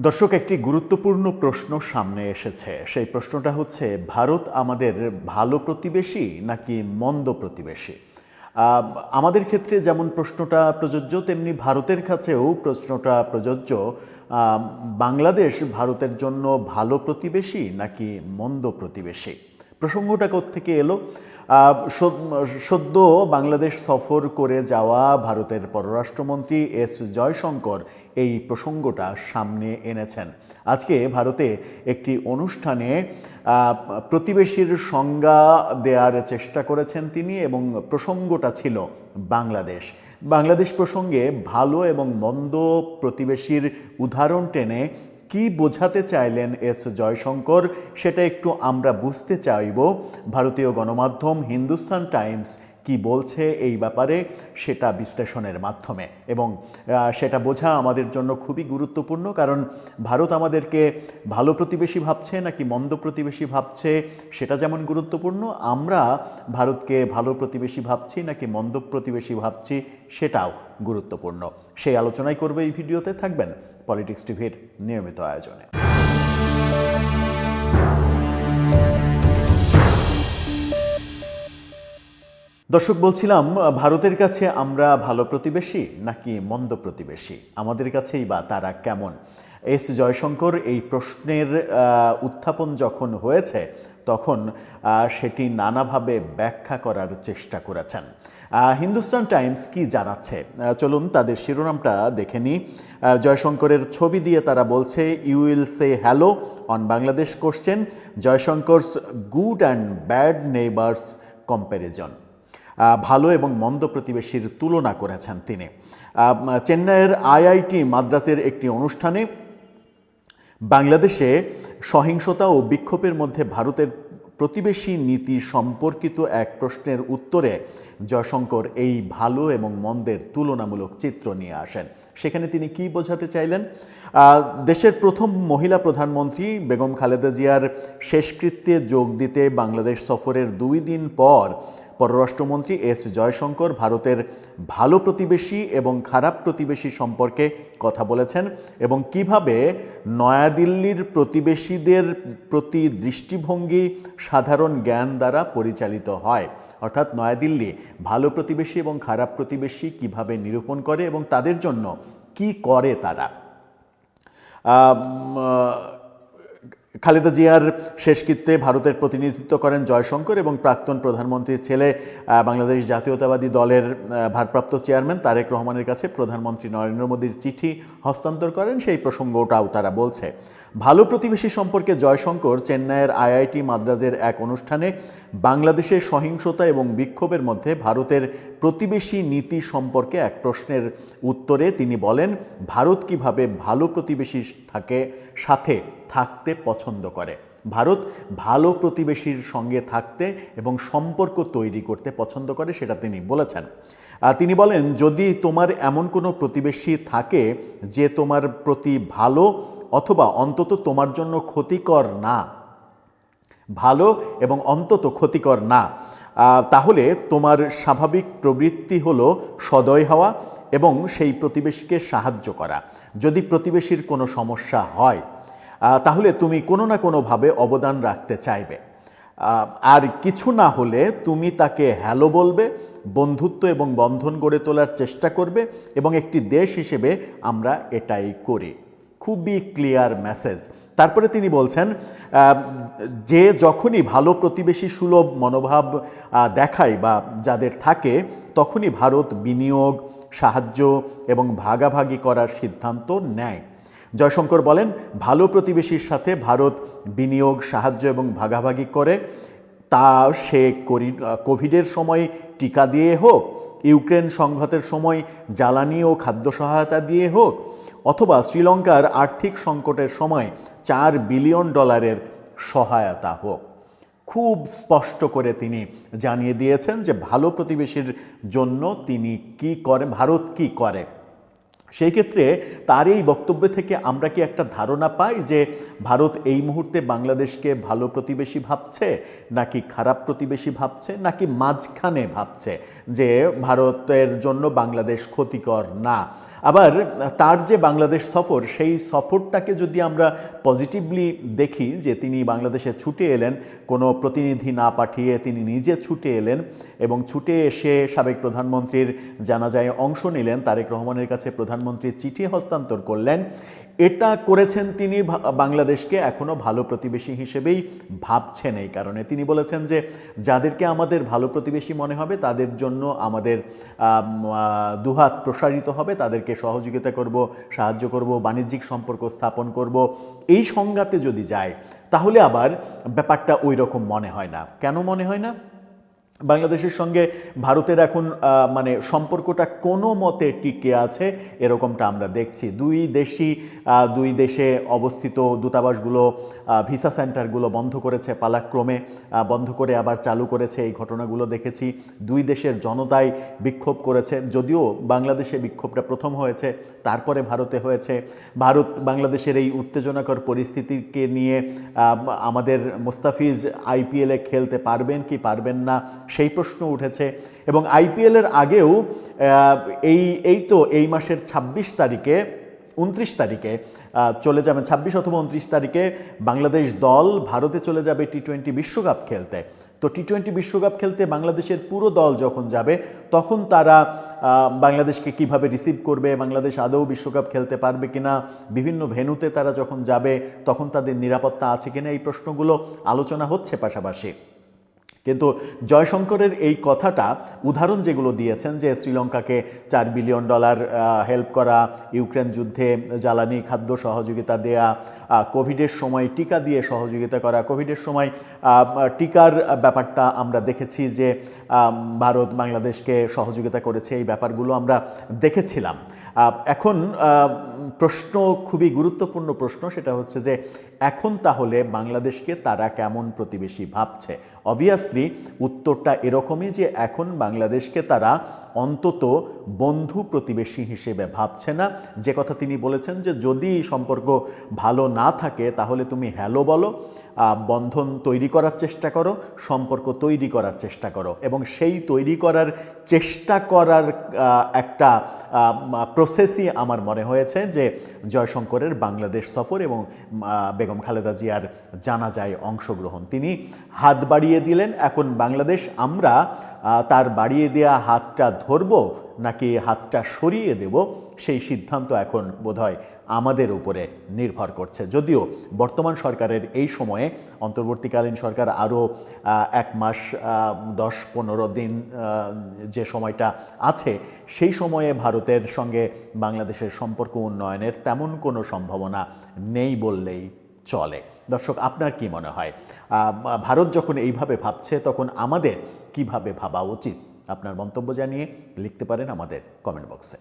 দর্শক, একটি গুরুত্বপূর্ণ প্রশ্ন সামনে এসেছে। সেই প্রশ্নটা হচ্ছে, ভারত আমাদের ভালো প্রতিবেশী নাকি মন্দ প্রতিবেশী? আমাদের ক্ষেত্রে যেমন প্রশ্নটা প্রযোজ্য, তেমনি ভারতের কাছেও প্রশ্নটা প্রযোজ্য। বাংলাদেশ ভারতের জন্য ভালো প্রতিবেশী নাকি মন্দ প্রতিবেশী? প্রসঙ্গটা থেকে এলো? সদ- সদ্য বাংলাদেশ সফর করে যাওয়া ভারতের পররাষ্ট্রমন্ত্রী এস জয়শঙ্কর এই প্রসঙ্গটা সামনে এনেছেন। আজকে ভারতে একটি অনুষ্ঠানে প্রতিবেশীর সংজ্ঞা দেওয়ার চেষ্টা করেছেন তিনি এবং প্রসঙ্গটা ছিল বাংলাদেশ। বাংলাদেশ প্রসঙ্গে ভালো এবং মন্দ প্রতিবেশীর উদাহরণ টেনে কি বোঝাতে চাইলেন এস জয়শঙ্কর সেটা একটু আমরা বুঝতে চাইব। ভারতীয় গণমাধ্যম হিন্দুস্তান টাইমস কি বলছে এই ব্যাপারে সেটা বিশ্লেষণের মাধ্যমে। এবং সেটা বোঝা আমাদের জন্য খুবই গুরুত্বপূর্ণ, কারণ ভারত আমাদেরকে ভালো প্রতিবেশী ভাবছে নাকি মন্দ প্রতিবেশী ভাবছে সেটা যেমন গুরুত্বপূর্ণ, আমরা ভারতকে ভালো প্রতিবেশী ভাবছি নাকি মন্দ প্রতিবেশী ভাবছি সেটাও গুরুত্বপূর্ণ। সেই আলোচনাই করবে এই ভিডিওতে, থাকবেন পলিটিক্স টিভির নিয়মিত আয়োজনে। দর্শক, বলছিলাম, ভারতের কাছে আমরা ভালো প্রতিবেশী নাকি মন্দ প্রতিবেশী? আমাদের কাছেই বা তারা কেমন? এস জয়শঙ্কর এই প্রশ্নের উত্থাপন যখন হয়েছে, তখন সেটি নানাভাবে ব্যাখ্যা করার চেষ্টা করেছেন। হিন্দুস্তান টাইমস কি জানাচ্ছে? চলুন তাদের শিরোনামটা দেখে নিই। জয়শঙ্করের ছবি দিয়ে তারা বলছে you will say hello on Bangladesh question Jaishankar's good and bad neighbours comparison ভালো এবং মন্দ প্রতিবেশীর তুলনা করেছেন তিনি। চেন্নাইয়ের আইআইটি মাদ্রাসের একটি অনুষ্ঠানে বাংলাদেশে সহিংসতা ও বিক্ষোভের মধ্যে ভারতের প্রতিবেশী নীতি সম্পর্কিত এক প্রশ্নের উত্তরে জয়শঙ্কর এই ভালো এবং মন্দের তুলনামূলক চিত্র নিয়ে আসেন। সেখানে তিনি কি বোঝাতে চাইলেন? দেশের প্রথম মহিলা প্রধানমন্ত্রী বেগম খালেদা জিয়ার শেষকৃত্যে যোগ দিতে বাংলাদেশ সফরের দুই দিন পর পররাষ্ট্রমন্ত্রী এস জয়শঙ্কর ভারতের ভালো প্রতিবেশী এবং খারাপ প্রতিবেশী সম্পর্কে কথা বলেছেন এবং কীভাবে নয়াদিল্লির প্রতিবেশীদের প্রতি দৃষ্টিভঙ্গি সাধারণ জ্ঞান দ্বারা পরিচালিত হয়। অর্থাৎ নয়াদিল্লি ভালো প্রতিবেশী এবং খারাপ প্রতিবেশী কীভাবে নিরূপণ করে এবং তাদের জন্য কি করে তারা? খালেদা জিয়ার শেষকৃত্যে ভারতের প্রতিনিধিত্ব করেন জয়শঙ্কর এবং প্রাক্তন প্রধানমন্ত্রীর ছেলে বাংলাদেশ জাতীয়তাবাদী দলের ভারপ্রাপ্ত চেয়ারম্যান তারেক রহমানের কাছে প্রধানমন্ত্রী নরেন্দ্র মোদীর চিঠি হস্তান্তর করেন। সেই প্রসঙ্গটাও তারা বলছে। ভালো প্রতিবেশী সম্পর্কে জয়শঙ্কর চেন্নাইয়ের আইআইটি মাদ্রাজের এক অনুষ্ঠানে বাংলাদেশের সহিংসতা এবং বিক্ষোভের মধ্যে ভারতের প্রতিবেশী নীতি সম্পর্কে এক প্রশ্নের উত্তরে তিনি বলেন, ভারত কীভাবে ভালো প্রতিবেশী থাকে, সাথে থাকতে পছন্দ করে। ভারত ভালো প্রতিবেশীর সঙ্গে থাকতে এবং সম্পর্ক তৈরি করতে পছন্দ করে সেটা তিনি বলেছেন। তিনি বলেন, যদি তোমার এমন কোনো প্রতিবেশী থাকে যে তোমার প্রতি ভালো অথবা অন্তত তোমার জন্য ক্ষতিকর না, ভালো এবং অন্তত ক্ষতিকর না তাহলে তোমার স্বাভাবিক প্রবৃত্তি হলো সদয় হওয়া এবং সেই প্রতিবেশীকে সাহায্য করা। যদি প্রতিবেশীর কোনো সমস্যা হয় তাহলে তুমি কোনো না কোনোভাবে অবদান রাখতে চাইবে। আর কিছু না হলে তুমি তাকে হ্যালো বলবে, বন্ধুত্ব এবং বন্ধন গড়ে তোলার চেষ্টা করবে এবং একটি দেশ হিসেবে আমরা এটাই করি। খুবই ক্লিয়ার মেসেজ। তারপরে তিনি বলছেন যে যখনই ভালো প্রতিবেশী সুলভ মনোভাব দেখায় বা যাদের থাকে, তখনই ভারত বিনিয়োগ, সাহায্য এবং ভাগাভাগি করার সিদ্ধান্ত নেয়। জয়শঙ্কর বলেন, ভালো প্রতিবেশীর সাথে ভারত বিনিয়োগ, সাহায্য এবং ভাগাভাগি করে, তা সে কোভিডের সময় টিকা দিয়ে হোক, ইউক্রেন সংঘাতের সময় জ্বালানি ও খাদ্য সহায়তা দিয়ে হোক, অথবা শ্রীলঙ্কার আর্থিক সংকটের সময় চার বিলিয়ন ডলারের সহায়তা হোক। খুব স্পষ্ট করে তিনি জানিয়ে দিয়েছেন যে, ভালো প্রতিবেশীর জন্য তিনি কি করে, ভারত কি করে? সেই ক্ষেত্রে তার এই বক্তব্য থেকে আমরা কি একটা ধারণা পাই যে ভারত এই মুহূর্তে বাংলাদেশকে ভালো প্রতিবেশী ভাবছে, নাকি খারাপ প্রতিবেশী ভাবছে, নাকি মাঝখানে ভাবছে যে ভারতের জন্য বাংলাদেশ ক্ষতিকর না? আবার তার যে বাংলাদেশ সফর, সেই সফরটাকে যদি আমরা পজিটিভলি দেখি যে তিনি বাংলাদেশে ছুটে এলেন, কোনো প্রতিনিধি না পাঠিয়ে তিনি নিজে ছুটে এলেন এবং ছুটে এসে সাবেক প্রধানমন্ত্রীর জানাজায় অংশ নিলেন, তারেক রহমানের কাছে প্রধানমন্ত্রী চিঠি হস্তান্তর করলেন। এটা করেছেন তিনি বাংলাদেশকে এখনও ভালো প্রতিবেশী হিসেবেই ভাবছেন এই কারণে। তিনি বলেছেন যে, যাদেরকে আমাদের ভালো প্রতিবেশী মনে হবে, তাদের জন্য আমাদের দুহাত প্রসারিত হবে, তাদেরকে সহযোগিতা করব, সাহায্য করব, বাণিজ্যিক সম্পর্ক স্থাপন করব। এই সংজ্ঞাতে যদি যায়, তাহলে আবার ব্যাপারটা ওই রকম মনে হয় না। কেন মনে হয় না? বাংলাদেশের সঙ্গে ভারতের এখন মানে সম্পর্কটা কোনো মতে টিকে আছে এরকমটা আমরা দেখছি। দুই আহ, দুই দেশে অবস্থিত দূতাবাসগুলো ভিসা সেন্টারগুলো বন্ধ করেছে পালাক্রমে বন্ধ করে আবার চালু করেছে এই ঘটনাগুলো দেখেছি। দুই দেশের জনতাই বিক্ষোভ করেছে যদিও বাংলাদেশে বিক্ষোভটা প্রথম হয়েছে তারপরে ভারতে হয়েছে। ভারত বাংলাদেশের এই উত্তেজনাকর পরিস্থিতিকে নিয়ে আমাদের মোস্তাফিজ আইপিএলে খেলতে পারবেন কি পারবেন না সেই প্রশ্ন উঠেছে। এবং আইপিএলের আগেও এই এই তো এই মাসের ২৬ তারিখে, উনত্রিশ তারিখে চলে যাবেন ছাব্বিশ অথবা উনত্রিশ তারিখে বাংলাদেশ দল ভারতে চলে যাবে টি টোয়েন্টি বিশ্বকাপ খেলতে। তো টি টোয়েন্টি বিশ্বকাপ খেলতে বাংলাদেশের পুরো দল যখন যাবে, তখন তারা বাংলাদেশকে কীভাবে রিসিভ করবে, বাংলাদেশ আদৌ বিশ্বকাপ খেলতে পারবে কিনা, বিভিন্ন ভেন্যুতে তারা যখন যাবে, তখন তাদের নিরাপত্তা আছে কিনা, এই প্রশ্নগুলো আলোচনা হচ্ছে পাশাপাশি। কিন্তু জয়শঙ্করের এই কথাটা উদাহরণ যেগুলো দিয়েছেন যে শ্রীলঙ্কাকে চার বিলিয়ন ডলার হেল্প করা, ইউক্রেন যুদ্ধে জ্বালানি খাদ্য সহযোগিতা দেয়া কোভিডের সময় টিকা দিয়ে সহযোগিতা করা, কোভিডের সময় টিকার ব্যাপারটা আমরা দেখেছি যে ভারত বাংলাদেশকে সহযোগিতা করেছে, এই ব্যাপারগুলো আমরা দেখেছিলাম। এখন প্রশ্ন খুবই গুরুত্বপূর্ণ প্রশ্ন, সেটা হচ্ছে যে এখন তাহলে বাংলাদেশকে তারা কেমন প্রতিবেশী ভাবছে? অবভিয়াসলি উত্তরটা এরকমই যে এখন বাংলাদেশকে তারা অন্তত বন্ধু প্রতিবেশী হিসেবে ভাবছে না। যে কথা তিনি বলেছেন যে যদি সম্পর্ক ভালো না থাকে, তাহলে তুমি হ্যালো বলো। বন্ধন তৈরি করার চেষ্টা করো, সম্পর্ক তৈরি করার চেষ্টা করো এবং সেই তৈরি করার চেষ্টা করার একটা প্রসেসই আমার মনে হয়েছে যে জয়শঙ্করের বাংলাদেশ সফর এবং বেগম খালেদা জিয়ার জানা যায় অংশগ্রহণ। তিনি হাত বাড়িয়ে দিলেন, এখন বাংলাদেশ আমরা তার বাড়িয়ে দেওয়া হাতটা ধরব নাকি হাতটা সরিয়ে দেব? সেই সিদ্ধান্ত এখন বোধহয় আমাদের উপরে নির্ভর করছে। যদিও বর্তমান সরকারের এই সময়ে অন্তর্বর্তীকালীন সরকার আরও এক মাস দশ পনেরো দিন যে সময়টা আছে, সেই সময়ে ভারতের সঙ্গে বাংলাদেশের সম্পর্ক উন্নয়নের তেমন কোনো সম্ভাবনা নেই বললেই চলে। দর্শক, আপনার কি মনে হয়? ভারত যখন এইভাবে ভাবছে, তখন আমাদের কীভাবে ভাবা উচিত? আপনার মন্তব্য জানিয়ে লিখতে পারেন আমাদের কমেন্ট বক্সে।